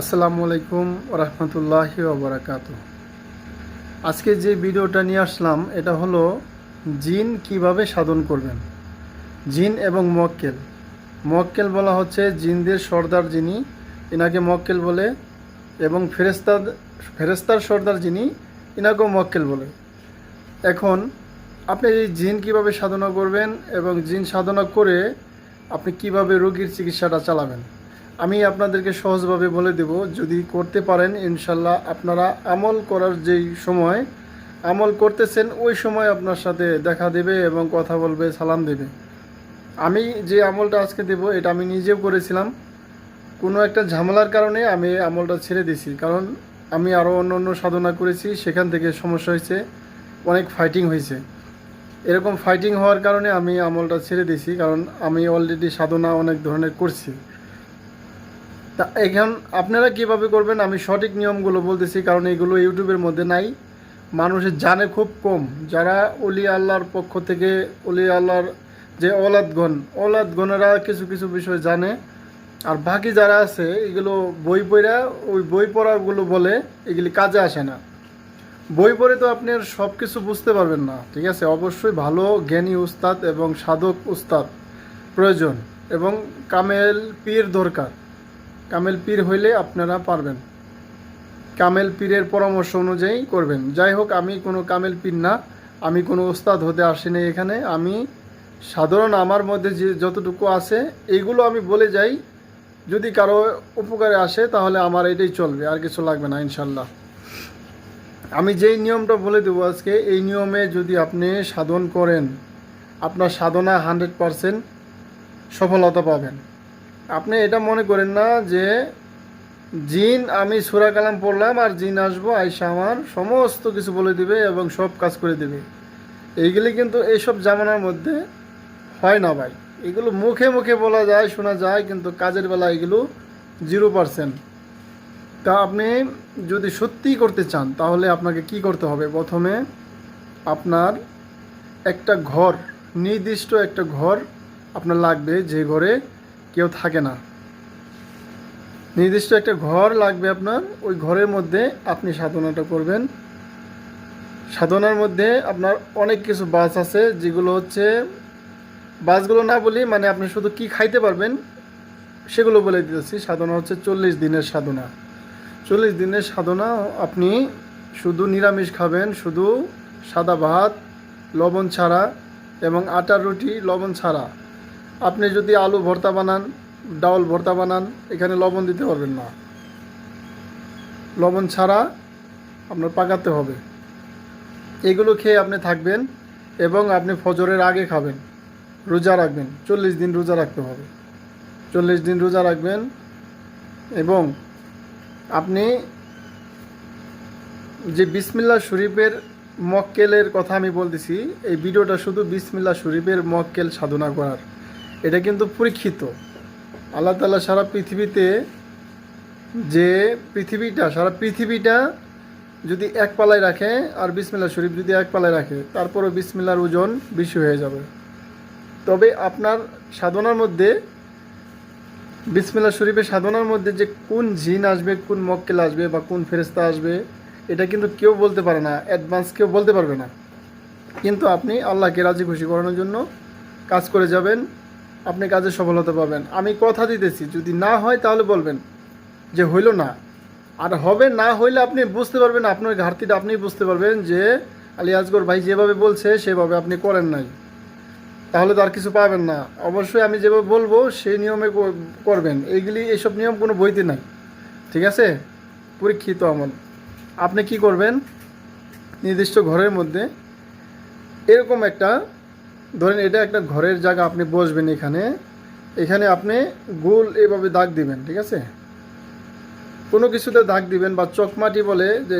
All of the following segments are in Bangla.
আসসালামু আলাইকুম রহমতুল্লাহি ওবরাকাত আজকে যে ভিডিওটা নিয়ে আসলাম, এটা হলো জিন কীভাবে সাধন করবেন। জিন এবং মক্কেল। মক্কেল বলা হচ্ছে জিনদের সর্দার যিনি এনাকে মক্কেল বলে, এবং ফেরেস্তার ফেরেস্তার সর্দার যিনি এনাকেও মক্কেল বলে। এখন, আপনি এই জিন কীভাবে সাধনা করবেন এবং জিন সাধনা করে আপনি কীভাবে রোগীর চিকিৎসাটা চালাবেন? আমি আপনাদেরকে সহজভাবে বলে দেব, যদি করতে পারেন, ইনশাল্লাহ আপনারা আমল করার যেই সময় আমল করতেছেন, ওই সময় আপনার সাথে দেখা দেবে এবং কথা বলবে, সালাম দেবে। আমি যে আমলটা আজকে দেব, এটা আমি নিজেও করেছিলাম। কোনো একটা ঝামেলার কারণে আমি আমলটা ছেড়ে দিছি কারণ আমি আরও অন্য অন্য সাধনা করেছি, সেখান থেকে সমস্যা হয়েছে, অনেক ফাইটিং হয়েছে। এরকম ফাইটিং হওয়ার কারণে আমি আমলটা ছেড়ে দিয়েছি, কারণ আমি অলরেডি সাধনা অনেক ধরনের করছি। তা এখন আপনারা কীভাবে করবেন? আমি সঠিক নিয়মগুলো বলতেছি, কারণ এগুলো ইউটিউবের মধ্যে নাই। মানুষের জানে খুব কম। যারা অলি আল্লাহর পক্ষ থেকে, অলি আল্লাহর যে ওলাদগণ ওলাদগণেরা কিছু কিছু বিষয় জানে। আর বাকি যারা আছে, এগুলো বই পড়া, ওই বই পড়াগুলো বলে এগুলি কাজে আসে না। বই পড়ে তো আপনি সব কিছু বুঝতে পারবেন না, ঠিক আছে? অবশ্যই ভালো, জ্ঞানী উস্তাদ এবং সাধক উস্তাদ প্রয়োজন এবং কামেল পীর দরকার। কামেল পীর হইলে আপনারা পারবেন। কামেল পীরের পরামর্শ অনুযায়ী করবেন। যাই হোক, আমি কোনো কামেল পীর না। আমি কোনো ওস্তাদ হতে আসিনি এখানে। আমি সাধারণ আমার মধ্যে যে যতটুকু আছে, এইগুলো আমি বলে যাই। যদি কারও উপকারে আসে, তাহলে আমার এটাই চলবে। আর কিছু লাগবে না, ইনশাল্লাহ। আমি যেই নিয়মটা বলে দেবো আজকে, এই নিয়মে যদি আপনি সাধন করেন, আপনার সাধনা হান্ড্রেড পারসেন্ট সফলতা পাবেন। আপনি এটা মনে করেন না যে জিন, আমি সুরা কালাম পড়লাম আর জিন আসব আইসা আমার, সমস্ত কিছু বলে দিবে এবং সব কাজ করে দিবে। এইগুলি কিন্তু এইসব জামানার মধ্যে হয় না ভাই। এগুলো মুখে মুখে বলা যায়, শোনা যায়, কিন্তু কাজের বেলা এগুলো জিরো পারসেন্ট। তা আপনি যদি সত্যিই করতে চান, তাহলে আপনাকে কি করতে হবে? প্রথমে আপনার একটা ঘর, নির্দিষ্ট একটা ঘর আপনার লাগবে, যে ঘরে কেউ থাকে না। নির্দিষ্ট একটা ঘর লাগবে আপনার, ওই ঘরের মধ্যে আপনি সাধনাটা করবেন। সাধনার মধ্যে আপনার অনেক কিছু বাস আছে, যেগুলো হচ্ছে, বাসগুলো না বলি মানে আপনি শুধু কি খাইতে পারবেন, সেগুলো বলে দিতেছি। সাধনা হচ্ছে চল্লিশ দিনের সাধনা। চল্লিশ দিনের সাধনা, আপনি শুধু নিরামিষ খাবেন, শুধু সাদা ভাত, লবণ ছাড়া, এবং আটার রুটি, লবণ ছাড়া। আপনি যদি আলু ভর্তা বানান ডাউল ভর্তা বানান, এখানে লবণ দিতে পারবেন না। লবণ ছাড়া আপনার পাকাতে হবে। এগুলো খেয়ে আপনি থাকবেন এবং আপনি ফজরের আগে খাবেন। রোজা রাখবেন। চল্লিশ দিন রোজা রাখতে হবে। চল্লিশ দিন রোজা রাখবেন এবং আপনি যে বিসমিল্লা শরীফের মক্কেলের কথা আমি বলতেছি, এই ভিডিওটা শুধু বিসমিল্লা শরীফের মক্কেল সাধনা করার। এটা কিন্তু পরীক্ষিত। আল্লাহ তালা সারা পৃথিবীতে যে পৃথিবীটা, সারা পৃথিবীটা যদি এক পালায় রাখে আর বিসমিল্লা শরীফ যদি এক পালায় রাখে, তারপরও বিসমিল্লার ওজন বেশি হয়ে যাবে। তবে আপনার সাধনার মধ্যে বিসমিল্লা শরীফের সাধনার মধ্যে যে কোন জিন আসবে, কোন মক্কেল আসবে বা কোন ফেরেস্তা আসবে, এটা কিন্তু কেউ বলতে পারে না, অ্যাডভান্স কেউ বলতে পারবে না। কিন্তু আপনি আল্লাহকে রাজি খুশি করানোর জন্য কাজ করে যাবেন। আপনি কাজে সফলতা পাবেন। আমি কথা দিতেছি, যদি না হয় তাহলে বলবেন যে হইল না। আর হবে না হইলে আপনি বুঝতে পারবেন, আপনার ঘাটতিটা আপনি বুঝতে পারবেন যে আলী আজগর ভাই যেভাবে বলছে, সেভাবে আপনি করেন নাই। তাহলে তো আর কিছু পাবেন না। অবশ্যই আমি যেভাবে বলব, সেই নিয়মে করবেন। এইগুলি এইসব নিয়ম কোনো বইতে নাই। ঠিক আছে? পরীক্ষিত আমল। আপনি কি করবেন? নির্দিষ্ট ঘরের মধ্যে এরকম একটা ধরেন এটা একটা ঘরের জায়গা আপনি বসবেন এখানে এখানে আপনি গোল এভাবে দাগ দিবেন, ঠিক আছে? কোনো কিছুতে দাগ দিবেন বা চকমাটি বলে যে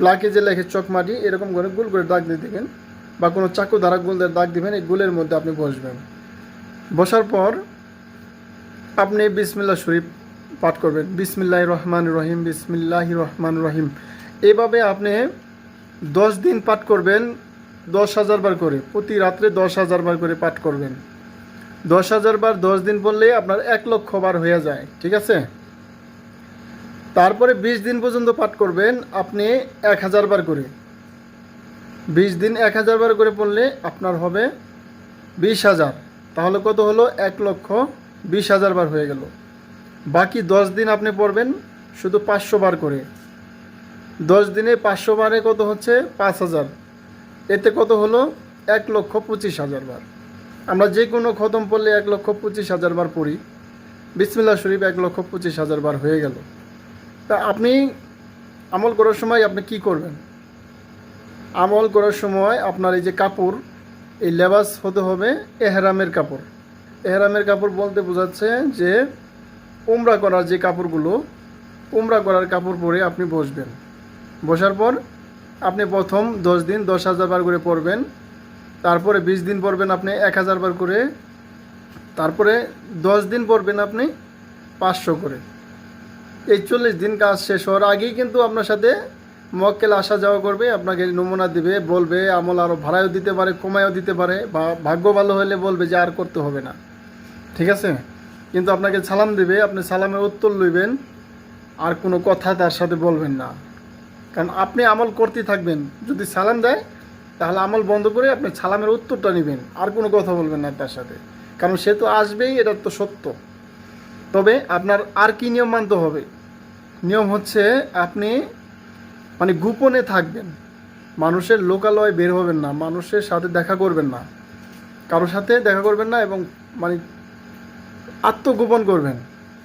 ব্ল্যাকে যে লেখে চকমাটি এরকম করে গোল করে দাগ দিয়ে দিবেন বা কোনো চাকু দ্বারা গোল দিয়ে দাগ দিবেন, এই গোলের মধ্যে আপনি বসবেন। বসার পর আপনি বিসমিল্লা শরীফ পাঠ করবেন। বিসমিল্লাহ রহমান রহিম, বিসমিল্লাহ রহমান রহিম। এভাবে আপনি দশ দিন পাঠ করবেন দশ হাজার বার করে, প্রতি রাত্রে দশ হাজার বার করে পাঠ করবেন। দশ হাজার বার দশ দিন পড়লে আপনার এক লক্ষ বার হয়ে যায়, ঠিক আছে? তারপরে বিশ দিন পর্যন্ত পাঠ করবেন আপনি এক হাজার বার করে। বিশ দিন এক হাজার বার করে পড়লে আপনার হবে বিশ হাজার। তাহলে কত হলো? এক লক্ষ বিশ হাজার বার হয়ে গেল। বাকি দশ দিন আপনি পড়বেন শুধু পাঁচশো বার করে। দশ দিনে পাঁচশো বারে কত হচ্ছে? পাঁচ হাজার। এতে কত হলো? এক লক্ষ পঁচিশ হাজার বার। আমরা যে কোনো খতম পড়লে এক লক্ষ পঁচিশ হাজার বার পড়ি। বিসমিল্লা শরীফ এক লক্ষ পঁচিশ হাজার বার হয়ে গেল। তা আপনি আমল করার সময় আপনি কি করবেন? আমল করার সময় আপনার এই যে কাপড়, এই লেবাস হতে হবে এহরামের কাপড়। এহরামের কাপড় বলতে বোঝাচ্ছে যে উমরা করার যে কাপড়গুলো, উমরা করার কাপড় পরে আপনি বসবেন। বসার পর আপনি প্রথম দশ দিন দশ হাজার বার করে পড়বেন, তারপরে বিশ দিন পড়বেন আপনি এক হাজার বার করে, তারপরে দশ দিন পড়বেন আপনি পাঁচশো করে। এই চল্লিশ দিন কাজ শেষ হওয়ার আগেই কিন্তু আপনার সাথে মক্কেল আসা যাওয়া করবে, আপনাকে নমুনা দিবে, বলবে, আমল আরও ভাড়াও দিতে পারে, কমায়ও দিতে পারে, বা ভাগ্য ভালো হলে বলবে যে আর করতে হবে না। ঠিক আছে? কিন্তু আপনাকে সালাম দিবে, আপনি সালামের উত্তর লইবেন, আর কোনো কথা তার সাথে বলবেন না। কারণ আপনি আমল করতে থাকবেন। যদি সালাম দেয়, তাহলে আমল বন্ধ করে আপনি সালামের উত্তরটা নেবেন। আর কোনো কথা বলবেন না তার সাথে। কারণ সে তো আসবেই, এটা তো সত্য। তবে আপনার আর কি নিয়ম মানতে হবে? নিয়ম হচ্ছে আপনি মানে গোপনে থাকবেন। মানুষের লোকালয়ে বের হবেন না, মানুষের সাথে দেখা করবেন না। কারোর সাথে দেখা করবেন না এবং মানে আত্মগোপন করবেন।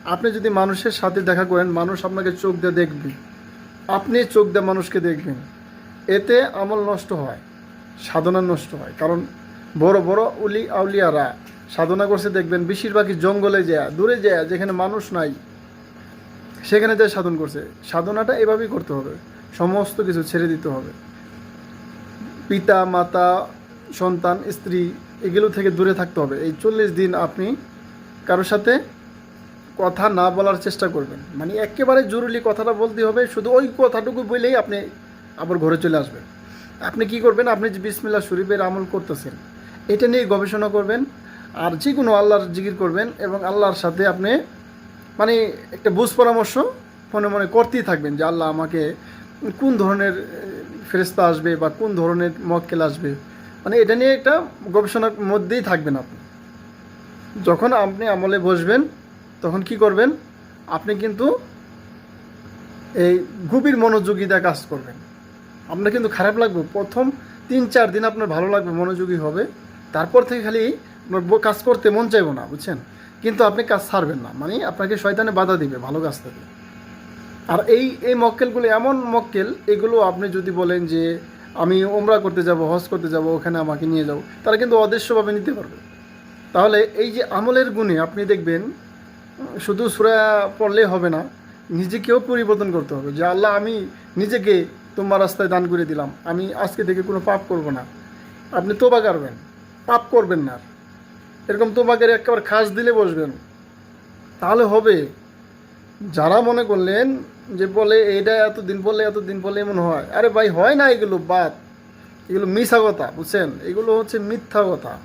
আপনি যদি মানুষের সাথে দেখা করেন, মানুষ আপনাকে চোখ দিয়ে দেখবে। আপনি চোখ দিয়ে মানুষকে দেখবেন। এতে আমল নষ্ট হয়, সাধনা নষ্ট হয়। কারণ বড় বড় উলি আউলিয়ারা সাধনা করছে, দেখবেন বেশিরভাগই জঙ্গলে যায়, দূরে যায়, যেখানে মানুষ নাই, সেখানে যায় সাধন করছে। সাধনাটা এভাবেই করতে হবে, সমস্ত কিছু ছেড়ে দিতে হবে। পিতা, মাতা, সন্তান, স্ত্রী, এগুলো থেকে দূরে থাকতে হবে। এই চল্লিশ দিন আপনি কারোর সাথে কথা না বলার চেষ্টা করবেন। মানে একেবারে জরুরি কথাটা বলতে হবে, শুধু ওই কথাটুকু বলেই আপনি আবার ঘরে চলে আসবেন। আপনি কি করবেন? আপনি যে বিসমিল্লা শরীফের আমল করতেছেন, এটা নিয়ে গবেষণা করবেন, আর যে কোনো আল্লাহর জিকির করবেন এবং আল্লাহর সাথে আপনি মানে একটা বুঝ পরামর্শ মনে মনে করতেই থাকবেন যে আল্লাহ আমাকে কোন ধরনের ফেরেস্তা আসবে বা কোন ধরনের মক্কেল আসবে। মানে এটা নিয়ে একটা গবেষণার মধ্যেই থাকবেন আপনি। যখন আপনি আমলে বসবেন তখন কি করবেন? আপনি কিন্তু এই গভীর মনোযোগিতা কাজ করবেন। আপনার কিন্তু খারাপ লাগবে। প্রথম তিন, চার দিন আপনার ভালো লাগবে, মনোযোগী হবে। তারপর থেকে খালি কাজ করতে মন চাইব না, বুঝছেন? কিন্তু আপনি কাজ ছাড়বেন না। মানে আপনাকে শয়তানে বাধা দিবে, ভালো কাজ থেকে। আর এই এই মক্কেলগুলো এমন মক্কেল, এগুলো আপনি যদি বলেন যে, আমি ওমরা করতে যাব, হজ করতে যাব, ওখানে আমাকে নিয়ে যাও, তারা কিন্তু অদৃশ্যভাবে নিতে পারবে। তাহলে এই যে আমলের গুণে আপনি দেখবেন শুধু সুরা পড়লে হবে না, নিজেকেও পরিবর্তন করতে হবে যে, আল্লাহ, আমি নিজেকে তোমার রাস্তায় দান করে দিলাম। আমি আজকে থেকে কোনো পাপ করব না। আপনি তোবা করবেন, পাপ করবেন না। এরকম তোবাকের একেবারে খাস দিলে বসবেন। তাহলে হবে। যারা মনে করলেন যে, বলে এটা এত এতদিন বললে এতদিন বললে এমন হয়। আরে ভাই, হয় না এগুলো বাদ। এগুলো মিথ্যা কথা, বুঝছেন? এগুলো হচ্ছে মিথ্যা কথা।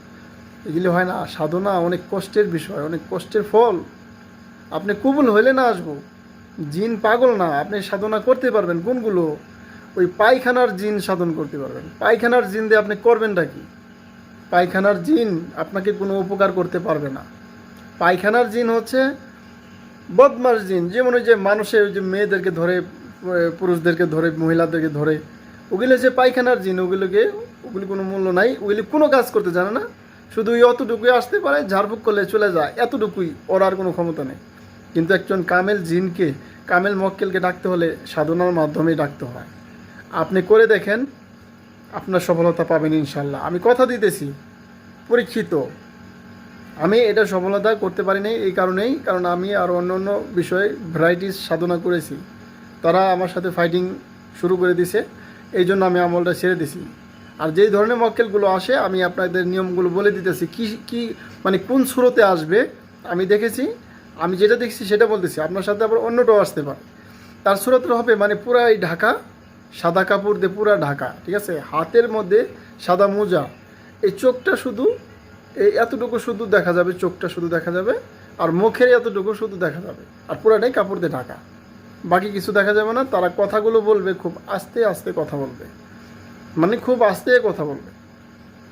এগুলো হয় না, সাধনা অনেক কষ্টের বিষয়, অনেক কষ্টের ফল। আপনি কবুল হইলে না আসব। জিন পাগল না, আপনি সাধনা করতে পারবেন। কোনগুলো ওই পায়খানার জিন সাধন করতে পারবেন। পায়খানার জিন দিয়ে আপনি করবেনটা কি? পায়খানার জিন আপনাকে কোনো উপকার করতে পারবে না। পায়খানার জিন হচ্ছে বদমাস জিন। যেমন ওই যে মানুষের ওই যে মেয়েদেরকে ধরে পুরুষদেরকে ধরে, মহিলাদেরকে ধরে, ওগুলো যে পায়খানার জিন, ওগুলোকে, ওগুলি কোনো মূল্য নাই। ওগুলি কোনো কাজ করতে জানে না। শুধু ওই অতটুকুই আসতে পারে, ঝাড়ফুঁক করলে চলে যায়। এতটুকুই, ওর আর কোনো ক্ষমতা নেই। কিন্তু একজন কামেল জিনকে, কামেল মক্কেলকে ডাকতে হলে সাধনার মাধ্যমেই ডাকতে হয়। আপনি করে দেখেন, আপনার সফলতা পাবেন ইনশাল্লাহ আমি কথা দিতেছি, পরীক্ষিত। আমি এটা সফলতা করতে পারিনি এই কারণেই, কারণ আমি আর অন্য অন্য বিষয়ে ভ্যারাইটিস সাধনা করেছি। তারা আমার সাথে ফাইটিং শুরু করে দিছে এই জন্য আমি আমলটা ছেড়ে দিছি। আর যেই ধরনের মক্কেলগুলো আসে, আমি আপনাদের নিয়মগুলো বলে দিতেছি, কি কি মানে কোন সুরতে আসবে, আমি দেখেছি। আমি যেটা দেখছি সেটা বলতেছি, আপনার সাথে আবার অন্যটাও আসতে পারে। তার সুরতটা হবে মানে পুরাই ঢাকা, সাদা কাপড় দিয়ে পুরা ঢাকা, ঠিক আছে? হাতের মধ্যে সাদা মোজা। এই চোখটা শুধু, এই এতটুকু শুধু দেখা যাবে, চোখটা শুধু দেখা যাবে, আর মুখের এতটুকু শুধু দেখা যাবে। আর পুরাটাই কাপড় দিয়ে ঢাকা। বাকি কিছু দেখা যাবে না, তারা কথাগুলো বলবে, খুব আস্তে আস্তে কথা বলবে। মানে খুব আস্তে কথা বলবে।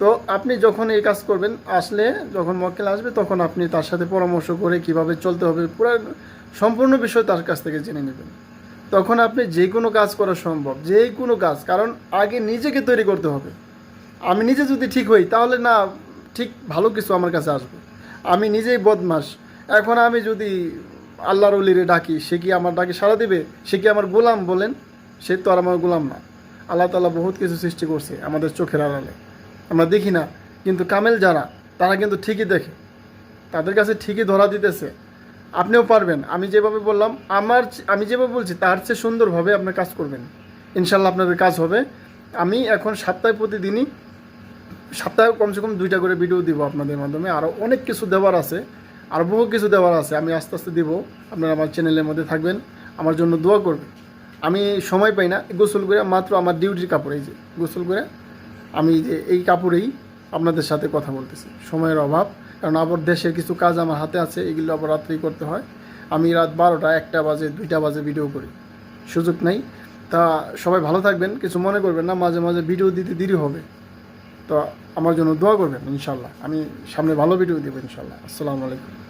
তো আপনি যখন এই কাজ করবেন, আসলে যখন মক্কেল আসবে, তখন আপনি তার সাথে পরামর্শ করে কীভাবে চলতে হবে, পুরো সম্পূর্ণ বিষয় তার কাছ থেকে জেনে নেবেন। তখন আপনি যে কোনো কাজ করা সম্ভব, যে কোনো কাজ, কারণ আগে নিজেকে তৈরি করতে হবে। আমি নিজে যদি ঠিক হই, তাহলে না, ঠিক ভালো কিছু আমার কাছে আসবে। আমি নিজেই বদমাস। এখন আমি যদি আল্লাহর অলিরে ডাকি, সে কি আমার ডাকে সাড়া দেবে? সে কি আমার গোলাম বলেন? সে তো আর আমার গোলাম না। আল্লাহ তালা বহুত কিছু সৃষ্টি করছে আমাদের চোখের আড়ালে। আমরা দেখি না, কিন্তু কামেল যারা, তারা কিন্তু ঠিকই দেখে। তাদের কাছে ঠিকই ধরা দিতেছে। আপনিও পারবেন। আমি যেভাবে বললাম, আমার আমি যেভাবে বলছি, তার চেয়ে সুন্দরভাবে আপনার কাজ করবেন। ইনশাল্লাহ আপনাদের কাজ হবে। আমি এখন সপ্তাহে প্রতিদিনই, সপ্তাহে কমসে কম দুইটা করে ভিডিও দিব আপনাদের মাধ্যমে। আরও অনেক কিছু দেওয়ার আছে, আর বহু কিছু দেওয়ার আছে। আমি আস্তে আস্তে দিব। আপনারা আমার চ্যানেলের মধ্যে থাকবেন। আমার জন্য দোয়া করবেন। আমি সময় পাই না, গোসল করে মাত্র আমার ডিউটির কাপড়, এই যে, গোসল করে আমি যে এই কাপড়েই আপনাদের সাথে কথা বলতেছি। সময়ের অভাব, কারণ আবার দেশের কিছু কাজ আমার হাতে আছে, এগুলো আবার রাত্রেই করতে হয়। আমি রাত বারোটা, একটা বাজে, দুইটা বাজে ভিডিও করি। সুযোগ নেই। তা সবাই ভালো থাকবেন, কিছু মনে করবেন না, মাঝে মাঝে ভিডিও দিতে দেরি হবে। তো আমার জন্য দোয়া করবেন, ইনশাল্লাহ। আমি সামনে ভালো ভিডিও দেবো, ইনশাল্লাহ। আসসালামু আলাইকুম।